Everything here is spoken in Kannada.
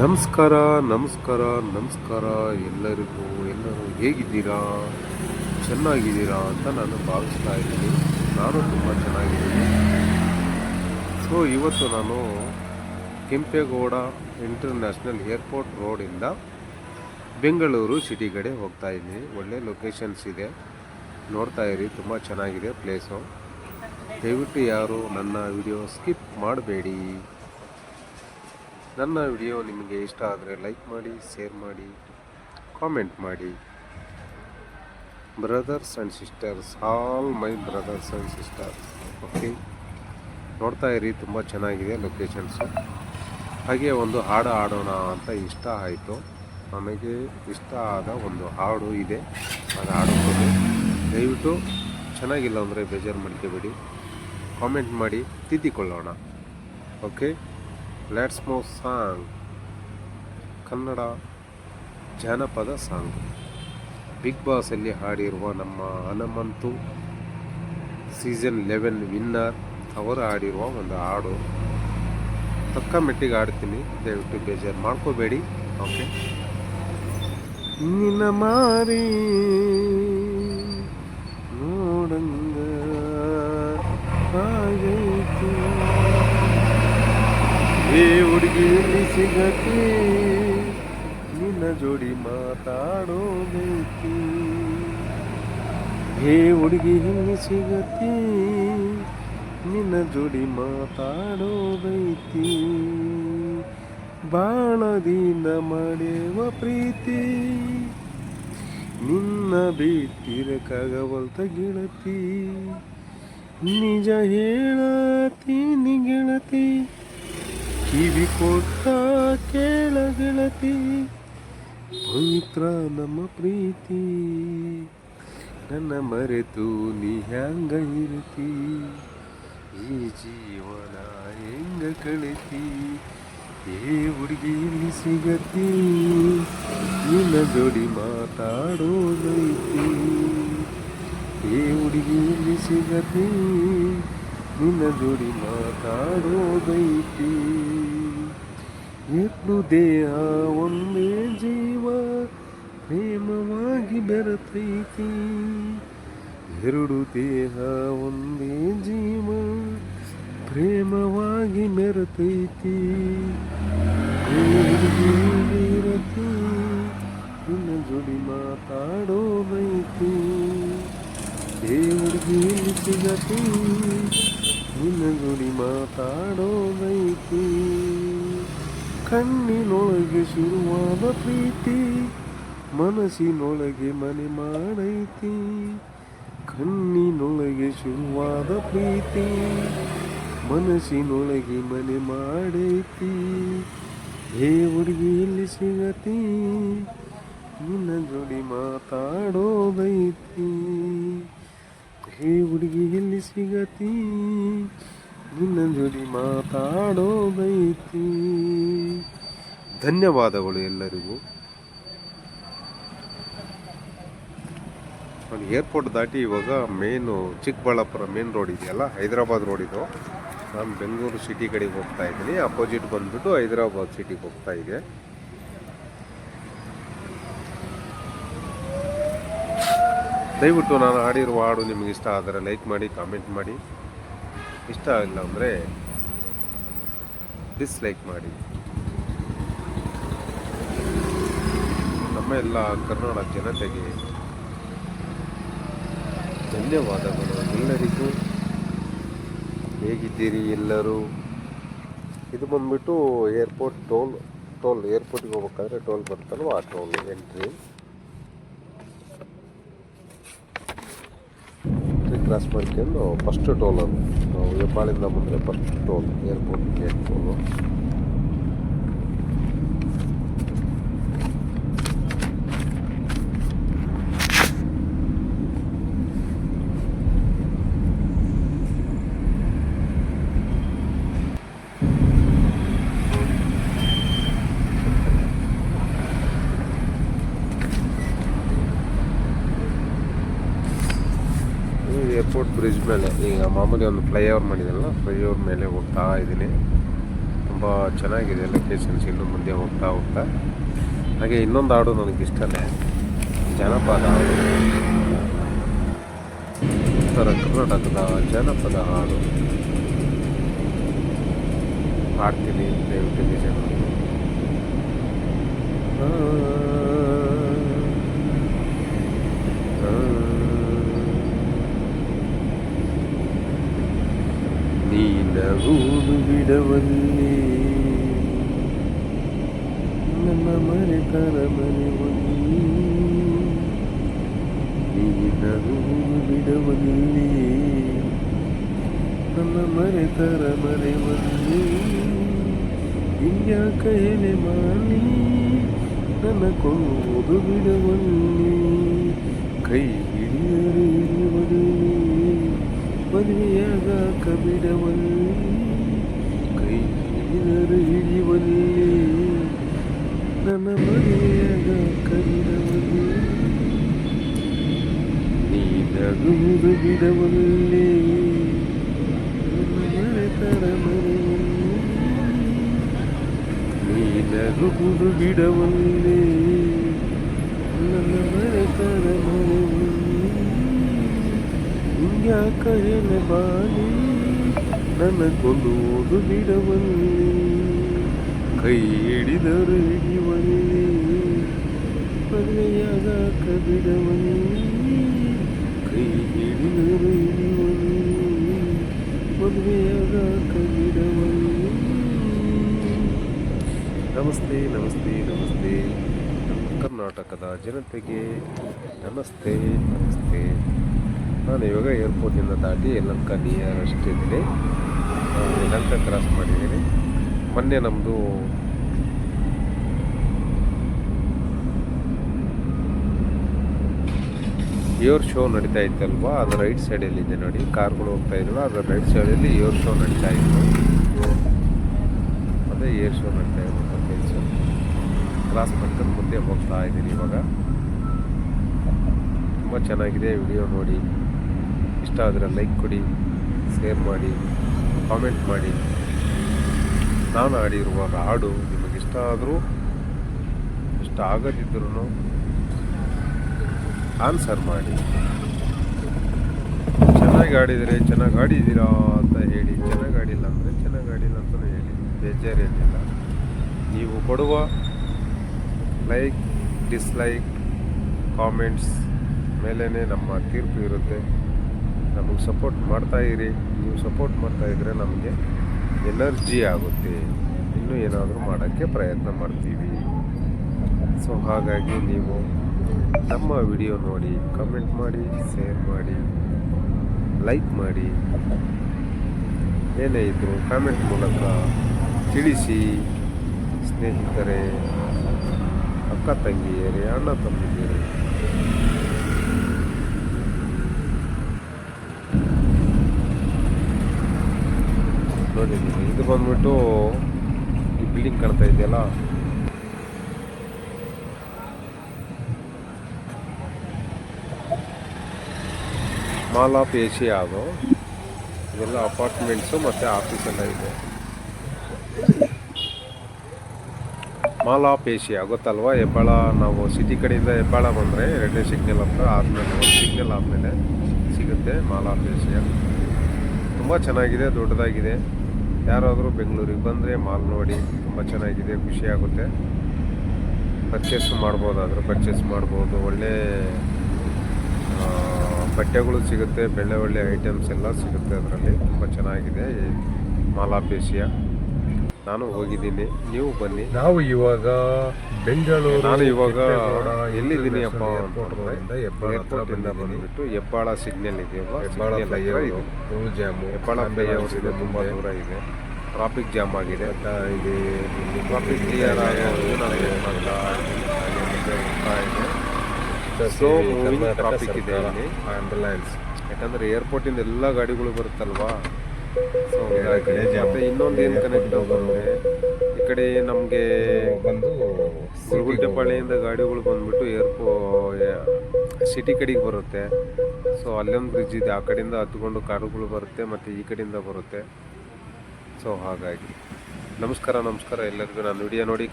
ನಮಸ್ಕಾರ ನಮಸ್ಕಾರ ನಮಸ್ಕಾರ, ಎಲ್ಲರಿಗೂ, ಎಲ್ಲರೂ ಹೇಗಿದ್ದೀರಾ? ಚೆನ್ನಾಗಿದ್ದೀರಾ ಅಂತ ನಾನು ಭಾವಿಸ್ತಾ ಇದ್ದೀನಿ. ನಾನು ತುಂಬ ಚೆನ್ನಾಗಿದ್ದೀನಿ. ಸೊ ಇವತ್ತು ನಾನು ಕೆಂಪೇಗೌಡ ಇಂಟರ್ನ್ಯಾಷನಲ್ ಏರ್ಪೋರ್ಟ್ ರೋಡಿಂದ ಬೆಂಗಳೂರು ಸಿಟಿ ಕಡೆ ಹೋಗ್ತಾ ಇದ್ದೀನಿ. ಒಳ್ಳೆ ಲೊಕೇಶನ್ಸ್ ಇದೆ. ನೋಡ್ತಾ ಇರಿ, ತುಂಬ ಚೆನ್ನಾಗಿದೆ ಪ್ಲೇಸು. ದಯವಿಟ್ಟು ಯಾರು ನನ್ನ ವಿಡಿಯೋ ಸ್ಕಿಪ್ ಮಾಡಬೇಡಿ. ನನ್ನ ವಿಡಿಯೋ ನಿಮಗೆ ಇಷ್ಟ ಆದರೆ ಲೈಕ್ ಮಾಡಿ, ಶೇರ್ ಮಾಡಿ, ಕಾಮೆಂಟ್ ಮಾಡಿ. Brothers and sisters, all my brothers and sisters, okay? ನೋಡ್ತಾ ಇರಿ, ತುಂಬ ಚೆನ್ನಾಗಿದೆ ಲೊಕೇಶನ್ಸು. ಹಾಗೆ ಒಂದು ಹಾಡು ಹಾಡೋಣ ಅಂತ ಇಷ್ಟ ಆಯಿತು. ನನಗೆ ಇಷ್ಟ ಆದ ಒಂದು ಹಾಡು ಇದೆ. ಅದು ಹಾಡೋದು ದಯವಿಟ್ಟು ಚೆನ್ನಾಗಿಲ್ಲ ಅಂದರೆ ಬೇಜಾರು ಮಾಡ್ಕೋಬೇಡಿ. ಕಾಮೆಂಟ್ ಮಾಡಿ ತಿದ್ದಿಕೊಳ್ಳೋಣ. Okay? Let's move song Kannada ಜಾನಪದ ಸಾಂಗ್ ಬಿಗ್ ಬಾಸಲ್ಲಿ ಹಾಡಿರುವ ನಮ್ಮ ಹನುಮಂತು ಸೀಸನ್ ಲೆವೆನ್ ವಿನ್ನರ್ ಅವರು ಹಾಡಿರುವ ಒಂದು ಹಾಡು. ತಕ್ಕ ಮೆಟ್ಟಿಗೆ ಹಾಡ್ತೀನಿ. ದಯವಿಟ್ಟು ಬೇಜಾರು ಮಾಡ್ಕೋಬೇಡಿ. ಓಕೆ ನಿನ್ನ ಮಾರಿ ನೋಡಂಗ ಆಗೈತಿ ಏ ಹುಡುಗಿ, ಎಲ್ಲಿ ಸಿಗತಿ? ನಿನ್ನ ಜೋಡಿ ಮಾತಾಡೋದೈತಿ ಹೇ ಹುಡುಗಿ, ಎಲ್ಲಿ ಸಿಗತಿ? ನಿನ್ನ ಜೋಡಿ ಮಾತಾಡೋದೈತಿ ಬೈತಿ ದಿನ ಮಾಡುವ ಪ್ರೀತಿ. ನಿನ್ನ ಕಗವಲ್ತ ಗೆಳತಿ ನಿಜ ಹೇಳತಿ ಗೆಳತಿ ಕಿವಿ ಕೊಟ್ಟ ಕೇಳ ಗೆಳತಿ ಪವಿತ್ರ ನಮ್ಮ ಪ್ರೀತಿ. ನನ್ನ ಮರೆತು ನೀ ಹ್ಯಾಂಗ ಇರತಿ? ಈ ಜೀವನ ಹೆಂಗ ಕಳಿತಿ? ಏ ಹುಡುಗಿ ಎಲ್ಲಿ ಸಿಗತಿ? ನಿನ್ನ ಜೋಡಿ ಮಾತಾಡೋದೈತಿ. ಏ ಹುಡುಗಿ ಎಲ್ಲಿ ಸಿಗತಿ? ನಿನ್ನ ಜೋಡಿ ಮಾತಾಡೋದೈತಿ. ಎರಡು ದೇಹ ಒಂದೇ ಜೀವ ಪ್ರೇಮವಾಗಿ ಬೆರತೈತಿ. ಎರಡು ದೇಹ ಒಂದೇ ಜೀವ ಪ್ರೇಮವಾಗಿ ಮೆರೆತೈತಿ ಇರತಿ ನಿನ್ನ ಜೋಡಿ ಮಾತಾಡೋದೈತಿ ಎಲ್ಲಿ ಸಿಗತಿ, ನಿನ್ನ ಜೋಡಿ ಮಾತಾಡೋದೈತಿ ಕಣ್ಣಿನೊಳಗೆ ಶುರುವಾದ ಪ್ರೀತಿ, ಮನಸ್ಸಿನೊಳಗೆ ಮನೆ ಮಾಡೈತಿ. ಕಣ್ಣಿನೊಳಗೆ ಶುರುವಾದ ಪ್ರೀತಿ, ಮನಸ್ಸಿನೊಳಗೆ ಮನೆ ಮಾಡೈತಿ. ಹೇ ಹುಡುಗಿ ಎಲ್ಲಿ ಸಿಗತಿ? ನಿನ್ನ ಜೋಡಿ ಮಾತಾಡೋದೈತಿ. ಹೇ ಹುಡುಗಿ ಎಲ್ಲಿ ಸಿಗತಿ? ನಿನ್ನ ಜೋಡಿ ಮಾತಾಡೋದೈತಿ ಧನ್ಯವಾದಗಳು ಎಲ್ಲರಿಗೂ. ನಾನು ಏರ್ಪೋರ್ಟ್ ದಾಟಿ ಇವಾಗ ಮೇನು ಚಿಕ್ಕಬಳ್ಳಾಪುರ ಮೇನ್ ರೋಡ್ ಇದೆಯಲ್ಲ, ಹೈದರಾಬಾದ್ ರೋಡ್ ಇದು. ನಾನು ಬೆಂಗಳೂರು ಸಿಟಿ ಕಡೆಗೆ ಹೋಗ್ತಾ ಇದ್ದೀನಿ. ಅಪೋಸಿಟ್ ಬಂದ್ಬಿಟ್ಟು ಹೈದರಾಬಾದ್ ಸಿಟಿಗೆ ಹೋಗ್ತಾ ಇದೆ. ದಯವಿಟ್ಟು ನಾನು ಹಾಡಿರುವ ಹಾಡು ನಿಮಗೆ ಇಷ್ಟ ಆದರೆ ಲೈಕ್ ಮಾಡಿ ಕಾಮೆಂಟ್ ಮಾಡಿ. ಇಷ್ಟ ಆಗಿಲ್ಲ ಅಂದರೆ ಡಿಸ್ಲೈಕ್ ಮಾಡಿ. ನಮ್ಮ ಎಲ್ಲ ಕರ್ನಾಟಕ ಜನತೆಗೆ ಧನ್ಯವಾದಗಳು. ಎಲ್ಲರಿಗೂ ಹೇಗಿದ್ದೀರಿ ಎಲ್ಲರೂ? ಇದು ಬಂದ್ಬಿಟ್ಟು ಏರ್ಪೋರ್ಟ್ ಟೋಲ್ ಟೋಲ್ ಏರ್ಪೋರ್ಟಿಗೆ ಹೋಗ್ಬೇಕಾದ್ರೆ ಟೋಲ್ ಬರ್ತಲ್ವ ಆ ಟೋಲ್ ಎಂಟ್ರಿ. ಕ್ರಾಸ್ ಮಾಡ್ಕೊಂಡು ಫಸ್ಟ್ ಟೋಲ್ ಅದು. ನಾವು ಹೆಬ್ಬಾಳಿಂದ ಬಂದರೆ first toll airport gate toll airport bridge ಮೇಲೆ, ಈಗ ಮಾಮೂಲಿ ಒಂದು ಫ್ಲೈಓವರ್ ಮಾಡಿದಲ್ಲ ಫ್ಲೈಓವರ್ ಮೇಲೆ ಹೋಗ್ತಾ ಇದ್ದೀನಿ. ತುಂಬ ಚೆನ್ನಾಗಿದೆ ಲೊಕೇಶನ್ಸ್ ಇನ್ನು ಮುಂದೆ ಹೋಗ್ತಾ ಹೋಗ್ತಾ. ಹಾಗೆ ಇನ್ನೊಂದು ಹಾಡು ನನಗೆ ಇಷ್ಟನೇ ಜನಪದ ಹಾಡು. ಉತ್ತರ ಕರ್ನಾಟಕದ ಜನಪದ ಹಾಡು. ಹಾಡ್ತೀನಿ, ದಯವಿಟ್ಟು ನಿಜ ನೋಡಿ. ಆ, ಆ, ನೀನಗೂಡು ಬಿಡವಲ್ಲಿ ನನ್ನ ಮರೆತರ ಮರೆವಲ್ಲಿ ನೀನಗೂಡು ಬಿಡವಲ್ಲಿ ನನ್ನ ಮರೆತರ ಮರೆವಲ್ಲಿ ಹಿಂಗ್ಯಾಕ ಎಲೆ ಮಾಡಿ ನನ್ನ ಕೊಡುವುದು ಬಿಡವಲ್ಲಿ ಕೈ ಹಿಡಿಯರು ಹಿಡಿಯುವಲ್ಲಿ ಮದುವೆಯಾಗ ಬಿಡವಲ್ಲಿ ಕೈ ಹಿಡಿದರು ಹಿಡಿಯುವಲ್ಲಿ ನನ್ನ ಮದುವೆಯಾಗಾಕ ಬಿಡವಲ್ಲಿ ನೀ ನಗುವುದು ಬಿಡವಲ್ಲಿ ನನ್ನ ಮರೆತರ ಮರೆವಲ್ಲಿ ನೀ ನಗುವುದು ಬಿಡವಲ್ಲಿ ನನ್ನ ಮರೆತರ ಮರೆವಲ್ಲಿ ಹಿಂಗ್ಯಾಕ ಎಲೆ ಬಾಲಿ ನನ್ನ ಕೊಲ್ಲುವುದು ಬಿಡವಲ್ಲಿ ಕೈ ಹಿಡಿದರು ಹಿಡಿಯುವಲ್ಲಿ ಮದುವೆಯಾಗಾಕ ಬಿಡವಲ್ಲಿ ಕೈ ನಮಸ್ತೆ ನಮಸ್ತೆ ನಮಸ್ತೆ. ನಮ್ಮ ಕರ್ನಾಟಕದ ಜನತೆಗೆ ನಮಸ್ತೆ ನಮಸ್ತೆ. ನಾನು ಇವಾಗ ಏರ್ಪೋರ್ಟಿಂದ ದಾಟಿ ಯಲಂಕ ನಿಯರ್ ಅಷ್ಟಿದ್ದೀನಿ ಯಲಂಕ ಕ್ರಾಸ್ ಮಾಡಿದ್ದೀನಿ. ಮೊನ್ನೆ ನಮ್ಮದು ಏರ್ ಶೋ ನಡೀತಾ ಇತ್ತಲ್ವಾ? ಅದು ರೈಟ್ ಸೈಡಲ್ಲಿ ಇದೆ ನೋಡಿ. ಕಾರ್ಗಳು ಹೋಗ್ತಾ ಇದ್ರು ಅದರ ರೈಟ್ ಸೈಡಲ್ಲಿ ಏರ್ ಶೋ ನಡೀತಾ ಇತ್ತು. ಅದೇ ಏರ್ ಶೋ ನಡೀತಾ ಇರುವಂಥ ಪ್ಲೇಸು ಕ್ರಾಸ್ ಮಾಡ್ಕೊಂಡು ಮುಂದೆ ಹೋಗ್ತಾ ಇದ್ದೀನಿ ಇವಾಗ. ತುಂಬ ಚೆನ್ನಾಗಿದೆ ವಿಡಿಯೋ ನೋಡಿ. ಇಷ್ಟ ಆದರೆ ಲೈಕ್ ಕೊಡಿ ಶೇರ್ ಮಾಡಿ ಕಾಮೆಂಟ್ ಮಾಡಿ. ನಾನು ಆಡಿರುವಾಗ ಹಾಡು ನಿಮಗಿಷ್ಟ ಆದರೂ, ಇಷ್ಟ ಆಗದಿದ್ರೂ ಆನ್ಸರ್ ಮಾಡಿ. ಚೆನ್ನಾಗಿ ಆಡಿದರೆ, ಚೆನ್ನಾಗಿ ಆಡಿದ್ದೀರಾ ಅಂತ ಹೇಳಿ. ಚೆನ್ನಾಗಿ ಆಡಿಲ್ಲ ಅಂದರೆ ಚೆನ್ನಾಗಿ ಆಡಿಲ್ಲ ಅಂತಲೂ ಹೇಳಿ. ಬೇಜಾರಿರಲಿಲ್ಲ. ನೀವು ಕೊಡುವ ಲೈಕ್, ಡಿಸ್ಲೈಕ್, ಕಾಮೆಂಟ್ಸ್ ಮೇಲೇ ನಮ್ಮ ತೀರ್ಪು ಇರುತ್ತೆ. ನಮಗೆ ಸಪೋರ್ಟ್ ಮಾಡ್ತಾ ಇರಿ. ನೀವು ಸಪೋರ್ಟ್ ಮಾಡ್ತಾ ಇದ್ದರೆ ನಮಗೆ ಎನರ್ಜಿ ಆಗುತ್ತೆ. ಇನ್ನೂ ಏನಾದರೂ ಮಾಡೋಕ್ಕೆ ಪ್ರಯತ್ನ ಮಾಡ್ತೀವಿ. ಸೊ, ಹಾಗಾಗಿ ನೀವು ನಮ್ಮ ವಿಡಿಯೋ ನೋಡಿ ಕಮೆಂಟ್ ಮಾಡಿ ಶೇರ್ ಮಾಡಿ ಲೈಕ್ ಮಾಡಿ. ಏನೇ ಇದ್ದರೂ ಕಾಮೆಂಟ್ ಮೂಲಕ ತಿಳಿಸಿ, ಸ್ನೇಹಿತರೆ, ಅಕ್ಕ ತಂಗಿಯರೇ, ಅಣ್ಣ ತಮ್ಮಿದ್ದೀರಿ ನೋಡಿ, ಇದು ಬಂದ್ಬಿಟ್ಟು ಈ ಬಿಲ್ಡಿಂಗ್ ಕಾಣ್ತಾ ಇದೆಯಲ್ಲ? ಮಾಲ್ ಆಫ್ ಏಷಿಯಾ ಅದು. ಇದೆಲ್ಲ ಅಪಾರ್ಟ್ಮೆಂಟ್ಸು ಮತ್ತು ಆಫೀಸ್ ಎಲ್ಲ ಇದೆ. ಮಾಲ್ ಆಫ್ ಏಷಿಯಾ, ಗೊತ್ತಲ್ವಾ? ಹೆಬ್ಬಾಳ, ನಾವು ಸಿಟಿ ಕಡೆಯಿಂದ ಹೆಬ್ಬಾಳ ಬಂದರೆ ಎರಡನೇ ಸಿಗ್ನಲ್ ಅಂತ ಆದಮೇಲೆ, ಒಂದು ಸಿಗ್ನಲ್ ಆದಮೇಲೆ ಸಿಗುತ್ತೆ ಮಾಲ್ ಆಫ್ ಏಷಿಯಾ. ತುಂಬ ಚೆನ್ನಾಗಿದೆ, ದೊಡ್ಡದಾಗಿದೆ. ಯಾರಾದರೂ ಬೆಂಗಳೂರಿಗೆ ಬಂದರೆ ಮಾಲ್ ನೋಡಿ, ತುಂಬ ಚೆನ್ನಾಗಿದೆ ಖುಷಿಯಾಗುತ್ತೆ ಪರ್ಚೇಸ್ ಮಾಡ್ಬೋದಾದ್ರೆ ಪರ್ಚೇಸ್ ಮಾಡ್ಬೋದು. ಒಳ್ಳೆ ಬಟ್ಟೆಗಳು ಸಿಗುತ್ತೆ ಬೆಳ್ಳೆ ಒಳ್ಳೆ ಐಟಮ್ಸ್ ಎಲ್ಲ ಸಿಗುತ್ತೆ ಅದರಲ್ಲಿ. ತುಂಬ ಚೆನ್ನಾಗಿದೆ ಮಾಲಾಪೇಶಿಯ. ಮಾಲ್ ನಾನು ಹೋಗಿದ್ದೀನಿ. ನೀವು ಬನ್ನಿ. ನಾವು ಇವಾಗ ಬೆಂಗಳೂರು ನಾನು ಇವಾಗ ಎಲ್ಲಿದ್ದೀನಿ ಅಪ್ಪ ಹೆಬ್ಬಾಳ ಏರ್ಪೋರ್ಟಿಂದ. ಬಂದ್ಬಿಟ್ಟು ಹೆಬ್ಬಾಳ ಸಿಗ್ನಲ್ ಇದೆ ಹೆಬ್ಬಾಳ ಜಾಮು ಹೆಬ್ಬಾಳ ಫ್ಲೈಓವರ್ ಇದೆ ತುಂಬ. ದೂರ ಇದೆ. ಟ್ರಾಫಿಕ್ ಜಾಮ್ ಆಗಿದೆ. ಟ್ರಾಫಿಕ್ ಕ್ಲಿಯರ್ ಆಗೋದು ನಾನು ವೇಟ್ ಮೂವಿಂಗ್ ಟ್ರಾಫಿಕ್ ಇದೆ ಇಲ್ಲಿ. ಆಂಬ್ಯುಲೆನ್ಸ್ ಯಾಕಂದ್ರೆ ಏರ್ಪೋರ್ಟಿಂದ ಎಲ್ಲ ಗಾಡಿಗಳು ಬರುತ್ತಲ್ವಾ? ಸೊ. ಮತ್ತೆ ಇನ್ನೊಂದು ಏನು ಕನೆಕ್ಟ್ ಬಂದರೆ ಈ ಕಡೆ ನಮಗೆ ಬಂದು ಗುರುಗುಂಟೆಪಾಳ್ಯದಿಂದ ಗಾಡಿಗಳು ಬಂದ್ಬಿಟ್ಟು ಏರ್ಪೋ ಸಿಟಿ ಕಡೆಗೆ ಬರುತ್ತೆ. ಸೊ ಅಲ್ಲೊಂದು ಬ್ರಿಡ್ಜ್ ಇದೆ ಆ ಕಡೆಯಿಂದ ಹತ್ಕೊಂಡು ಕಾರುಗಳು ಬರುತ್ತೆ ಮತ್ತು ಈ ಕಡೆಯಿಂದ ಬರುತ್ತೆ. ಸೊ ಹಾಗಾಗಿ. ನಮಸ್ಕಾರ ನಮಸ್ಕಾರ ಎಲ್ಲರಿಗೂ. ನಾನು ವಿಡಿಯೋ ನೋಡಿ